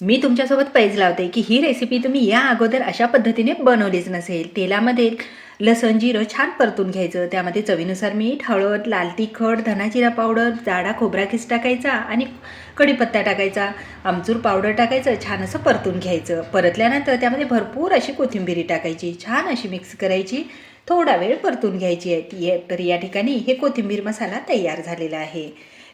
मी तुमच्यासोबत पैज लावते की ही रेसिपी तुम्ही या अगोदर अशा पद्धतीने बनवलीच नसेल. तेलामध्ये लसण जिरं छान परतून घ्यायचं. त्यामध्ये चवीनुसार मीठ हळद लाल तिखट धनाजिरा पावडर जाडा खोबरा किस टाकायचा आणि कढीपत्ता टाकायचा. आमचूर पावडर टाकायचं छान असं परतून घ्यायचं. परतल्यानंतर त्यामध्ये भरपूर अशी कोथिंबिरी टाकायची. छान अशी मिक्स करायची. थोडा वेळ परतून घ्यायची आहे. ती तर या ठिकाणी हे कोथिंबीर मसाला तयार झालेला आहे.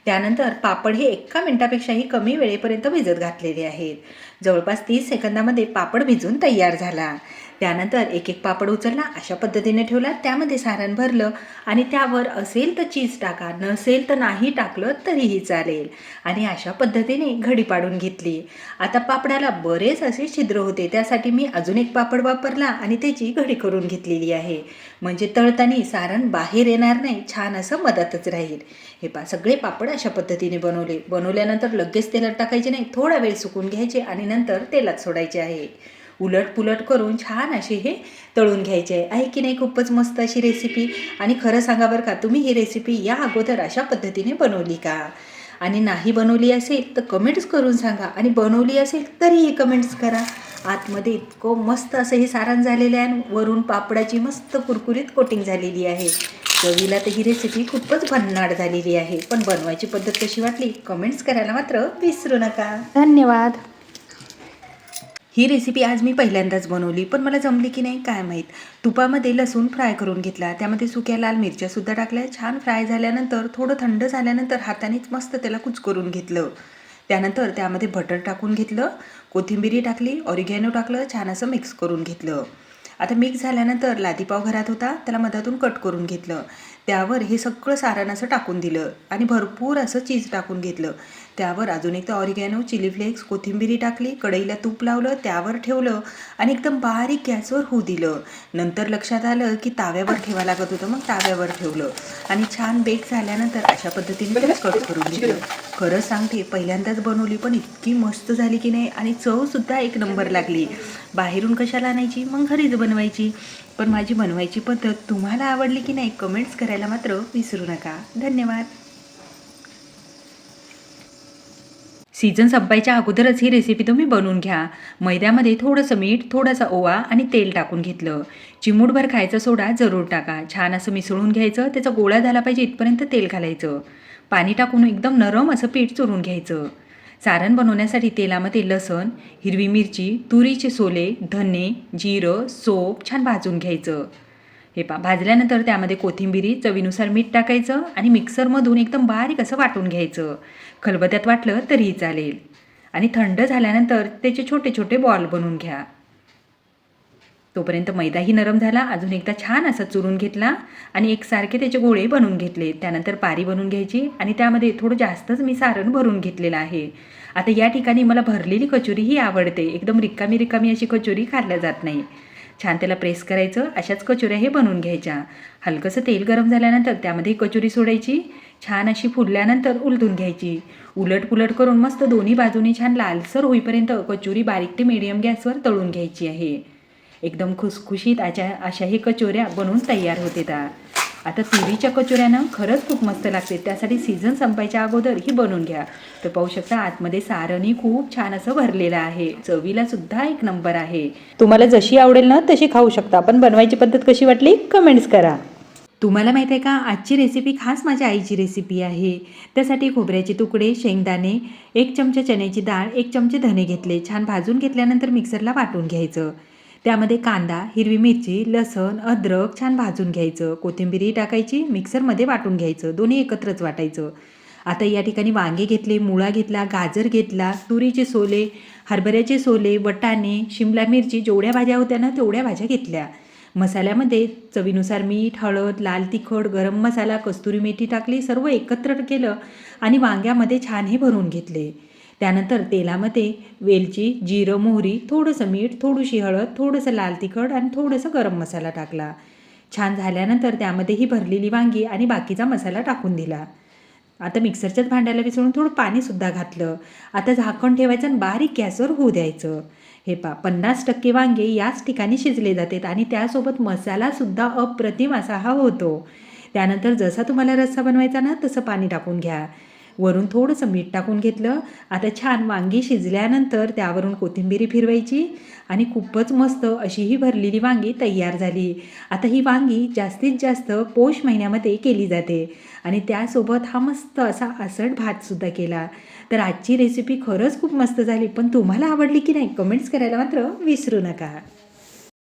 त्यानंतर पापड हे एका मिनिटापेक्षाही कमी वेळेपर्यंत भिजत घातलेले आहेत. जवळपास तीस सेकंदामध्ये पापड भिजून तयार झाला. त्यानंतर एक एक पापड उचलला अशा पद्धतीने ठेवला त्यामध्ये सारण भरलं आणि त्यावर असेल तर चीज टाका नसेल तर नाही टाकलं तरीही चालेल. आणि अशा पद्धतीने घडी पाडून घेतली. आता पापडाला बरेच असे छिद्र होते त्यासाठी मी अजून एक पापड वापरला आणि त्याची घडी करून घेतलेली आहे. म्हणजे तळताना सारण बाहेर येणार नाही छान असं मदतच राहील. हे पा सगळे पापड अशा पद्धतीने बनवले. बनवल्यानंतर लगेच तेलात टाकायचे नाही थोडा वेळ सुकून घ्यायचे आणि नंतर तेलात सोडायचे आहे. उलट पुलट करून छान असे हे तळून घ्यायचे. आहे आहे की नाही? खूपच मस्त अशी रेसिपी आणि खरं सांगा बरं का तुम्ही ही रेसिपी या अगोदर अशा पद्धतीने बनवली का? आणि नाही बनवली असेल तर कमेंट्स करून सांगा. आणि बनवली असेल तरीही कमेंट्स करा. आतमध्ये इतकं मस्त असं हे सारण झालेलं आहे वरून पापडाची मस्त कुरकुरीत कोटिंग झालेली आहे. चवीला तर ही रेसिपी खूपच भन्नाट झालेली आहे. पण बनवायची पद्धत कशी वाटली? कमेंट्स करायला मात्र विसरू नका. धन्यवाद. ही रेसिपी आज मी पहिल्यांदाच बनवली पण मला जमली की नाही काय माहीत. तुपामध्ये लसूण फ्राय करून घेतला त्यामध्ये सुक्या लाल मिरच्यासुद्धा टाकल्या छान फ्राय झाल्यानंतर थोडं थंड झाल्यानंतर हातानेच मस्त त्याला कुचकरून घेतलं. त्यानंतर त्यामध्ये बटर टाकून घेतलं कोथिंबिरी टाकली ऑरिगॅनो टाकलं छान असं मिक्स करून घेतलं. आता मिक्स झाल्यानंतर लादीपाव घरात होता त्याला मधातून कट करून घेतलं. त्यावर हे सगळं सारण असं टाकून दिलं आणि भरपूर असं चीज टाकून घेतलं. त्यावर अजून एक तर ऑरिगॅनो चिली फ्लेक्स कोथिंबिरी टाकली कढईला तूप लावलं त्यावर ठेवलं आणि एकदम बारीक गॅसवर होऊ दिलं. नंतर लक्षात आलं की ताव्यावर ठेवा लागत होतं मग ताव्यावर ठेवलं. आणि छान बेक झाल्यानंतर अशा पद्धतीने त्याला कट करून घेतलं खरं सांगते पहिल्यांदाच बनवली पण इतकी मस्त झाली की नाही आणि चवसुद्धा एक नंबर लागली. बाहेरून कशाला आणायची? मग घरीच बनवायची. पण माझी बनवायची पद्धत तुम्हाला आवडली की नाही कमेंट्स करायला मात्र विसरू नका. धन्यवाद. सीझन संपायच्या अगोदरच ही रेसिपी तुम्ही बनवून घ्या. मैद्यामध्ये थोडंसं मीठ थोडासा ओवा आणि तेल टाकून घेतलं. चिमूटभर खायचा सोडा जरूर टाका. छान असं मिसळून घ्यायचं त्याचा गोळा झाला पाहिजे इथपर्यंत तेल घालायचं. पाणी टाकून एकदम नरम असं पीठ चुरून घ्यायचं. सारण बनवण्यासाठी तेलामध्ये लसण हिरवी मिरची तुरीचे सोले धने जिरं सोप छान भाजून घ्यायचं. हे पा भाजल्यानंतर त्यामध्ये कोथिंबिरी चवीनुसार मीठ टाकायचं आणि मिक्सरमधून एकदम बारीक असं वाटून घ्यायचं. खलबत्यात वाटलं तरीही चालेल. आणि थंड झाल्यानंतर त्याचे छोटे छोटे बॉल बनवून घ्या. तोपर्यंत मैदाही नरम झाला अजून एकदा छान असा चुरून घेतला आणि एकसारखे त्याचे गोळे बनवून घेतले. त्यानंतर पारी बनवून घ्यायची आणि त्यामध्ये थोडं जास्तच मी सारण भरून घेतलेलं आहे. आता या ठिकाणी मला भरलेली कचोरी ही आवडते. एकदम रिकामी रिकामी अशी कचोरी खाल्ल्या जात नाही. छान त्याला प्रेस करायचं अशाच कचोऱ्या हे बनवून घ्यायच्या. हलकंसं तेल गरम झाल्यानंतर त्यामध्ये कचोरी सोडायची छान अशी फुलल्यानंतर उलटून घ्यायची. उलट पुलट करून मस्त दोन्ही बाजूनी छान लालसर होईपर्यंत कचोरी बारीक ते मीडियम गॅसवर तळून घ्यायची आहे. एकदम खुसखुशीत अशा अशा हे कचोऱ्या बनवून तयार होते त्या. आता तुरीच्या कचोऱ्यानं खरंच खूप मस्त लागते. त्यासाठी सीझन संपायच्या अगोदर ही बनवून घ्या. तर पाहू शकता आतमध्ये सारणही खूप छान असं भरलेलं आहे. चवीला सुद्धा एक नंबर आहे. तुम्हाला जशी आवडेल ना तशी खाऊ शकता. पण बनवायची पद्धत कशी वाटली कमेंट्स करा. तुम्हाला माहीत आहे का आजची रेसिपी खास माझ्या आईची रेसिपी आहे. त्यासाठी खोबऱ्याचे तुकडे शेंगदाणे एक चमचा चण्याची डाळ एक चमचे धने घेतले. छान भाजून घेतल्यानंतर मिक्सरला वाटून घ्यायचं. त्यामध्ये कांदा हिरवी मिरची लसण अद्रक छान भाजून घ्यायचं. कोथिंबीरी टाकायची मिक्सरमध्ये वाटून घ्यायचं. दोन्ही एकत्रच वाटायचं. आता या ठिकाणी वांगे घेतले मुळा घेतला गाजर घेतला तुरीचे सोले हरभऱ्याचे सोले वटाणे शिमला मिरची जेवढ्या भाज्या होत्या ना तेवढ्या भाज्या घेतल्या. मसाल्यामध्ये चवीनुसार मीठ हळद लाल तिखट गरम मसाला कस्तुरी मेथी टाकली सर्व एकत्र केलं आणि वांग्यामध्ये छान हे भरून घेतले. त्यानंतर तेलामध्ये वेलची जिरं मोहरी थोडंसं मीठ थोडीशी हळद थोडंसं लाल तिखट आणि थोडंसं गरम मसाला टाकला. छान झाल्यानंतर त्यामध्ये ही भरलेली वांगी आणि बाकीचा मसाला टाकून दिला. आता मिक्सरच्याच भांड्याला विसळून थोडं पाणीसुद्धा घातलं. आता झाकण ठेवायचं आणि बारीक गॅसवर होऊ द्यायचं. हे पा पन्नास टक्के वांगे याच ठिकाणी शिजले जातात आणि त्यासोबत मसालासुद्धा अप्रतिम असा हा होतो. त्यानंतर जसा तुम्हाला रस्सा बनवायचा ना तसं पाणी टाकून घ्या. वरून थोडंसं मीठ टाकून घेतलं. आता छान वांगी शिजल्यानंतर त्यावरून कोथिंबिरी फिरवायची आणि खूपच मस्त अशी ही भरलेली वांगी तयार झाली. आता ही वांगी जास्तीत जास्त पौष महिन्यामध्ये केली जाते आणि त्यासोबत हा मस्त असा आसट भातसुद्धा केला. तर आजची रेसिपी खरंच खूप मस्त झाली. पण तुम्हाला आवडली की नाही कमेंट्स करायला मात्र विसरू नका.